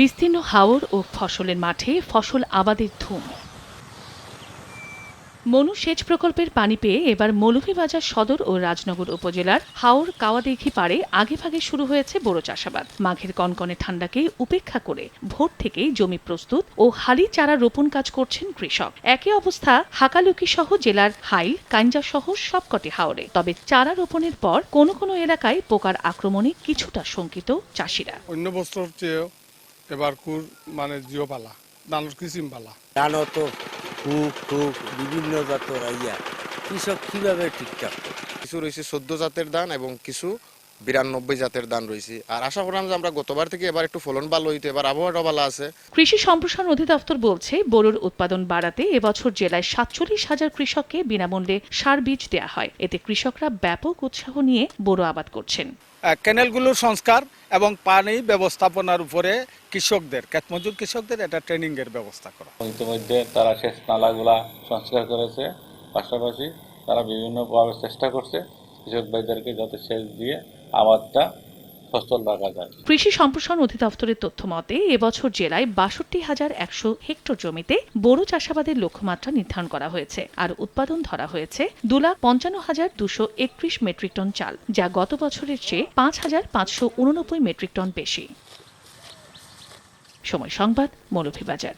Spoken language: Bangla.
বিস্তীর্ণ হাওর ও ফসলের মাঠে ফসল আবাদের ধুম। মনু সেচ প্রকল্পের পানি পেয়ে এবার মৌলভীবাজার সদর ও রাজনগর উপজেলার হাওর কাওয়াদেঘি পাড়ে আগেভাগে শুরু হয়েছে বোরো চাষাবাদ। মাঘের কনকনে ঠান্ডাকে উপেক্ষা করে ভোর থেকেই জমি প্রস্তুত ও হালি চারা রোপণ কাজ করছেন কৃষক। একই অবস্থা হাকালুকি সহ জেলার হাইল কাঞ্জা সহ সবকটি হাওরে। তবে চারা রোপণের পর কোনো কোনো এলাকায় পোকার আক্রমণে কিছুটা শঙ্কিত চাষিরা। অন্য বছর এবার কুর মানে জিও পালা দানোর কিসিম পালা দানো তো কুক টুক বিভিন্ন জাতের আইয়া। কৃষক কীভাবে ঠিকঠাক কিছু রয়েছে সদ্য জাতের দান এবং কিছু বিরানব্বই জাতের ধান রয়েছে। আর আশা করলাম যে আমরা গতবার থেকে এবার একটু ফলন ভালো হইতে এবার আবহাওয়াটা ভালো আছে। কৃষি সম্প্রসারণ অধিদপ্তর বলছে বোরোর উৎপাদন বাড়াতে এবছর জেলায় সাতচল্লিশ হাজার কৃষককে বিনামূল্যে সার বীজ দেওয়া হয়। এতে কৃষকরা ব্যাপক উৎসাহ নিয়ে বোরো আবাদ করছেন। আহ, ক্যানেলগুলোর সংস্কার এবং পানি ব্যবস্থাপনার উপরে কৃষকদের ক্ষেতমজুর কৃষকদের এটা ট্রেনিং এর ব্যবস্থা করা। ইতিমধ্যে তারা সেচ নালাগুলা সংস্কার করেছে। পাশাপাশি তারা বিভিন্নভাবে চেষ্টা করছে। কৃষক ভাইদেরকে যাতে সেচ দিয়ে আবাদটা কৃষি সম্প্রসারণ অধিদপ্তরের তথ্য মতে, এবছর জেলায় বাষট্টি হাজার একশো হেক্টর জমিতে বোরো চাষাবাদের লক্ষ্যমাত্রা নির্ধারণ করা হয়েছে আর উৎপাদন ধরা হয়েছে দু লাখ পঞ্চান্ন হাজার দুশো একত্রিশ মেট্রিক টন চাল, যা গত বছরের চেয়ে পাঁচ হাজার পাঁচশো উননব্বই মেট্রিক টন বেশি। সময় সংবাদ, মৌলভীবাজার।